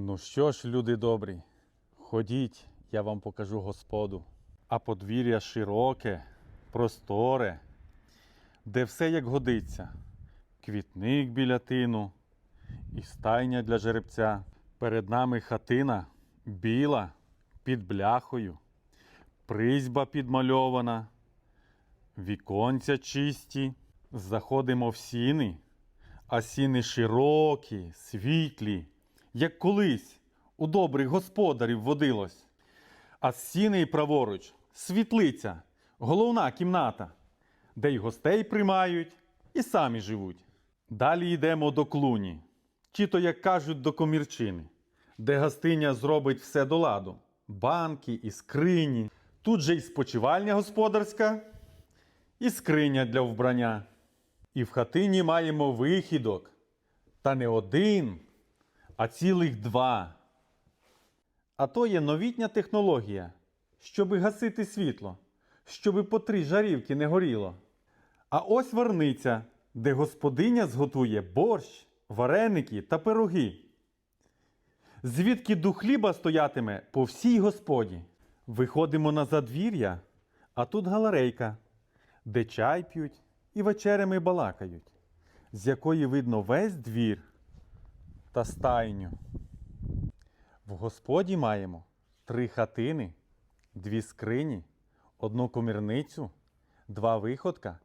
Ну що ж, люди добрі, ходіть, я вам покажу господу. А подвір'я широке, просторе, де все як годиться. Квітник біля тину і стайня для жеребця. Перед нами хатина біла, під бляхою, призьба підмальована, віконця чисті. Заходимо в сіни, а сіни широкі, світлі, як колись у добрих господарів водилось. А з сіней праворуч світлиця, головна кімната, де й гостей приймають і самі живуть. Далі йдемо до клуні, чи то, як кажуть, до комірчини, де гостиня зробить все до ладу: банки і скрині. Тут же й спочивальня господарська, і скриня для вбрання. І в хатині маємо вихідок. Та не один, а цілих два. А то є новітня технологія, щоби гасити світло, щоби по три жарівки не горіло. А ось варниця, де господиня зготує борщ, вареники та пироги. Звідки дух хліба стоятиме по всій господі. Виходимо на задвір'я, а тут галерейка, де чай п'ють і вечерями балакають, з якої видно весь двір та стайню. В господі маємо три хатини, дві скрині, одну комірницю, два виходка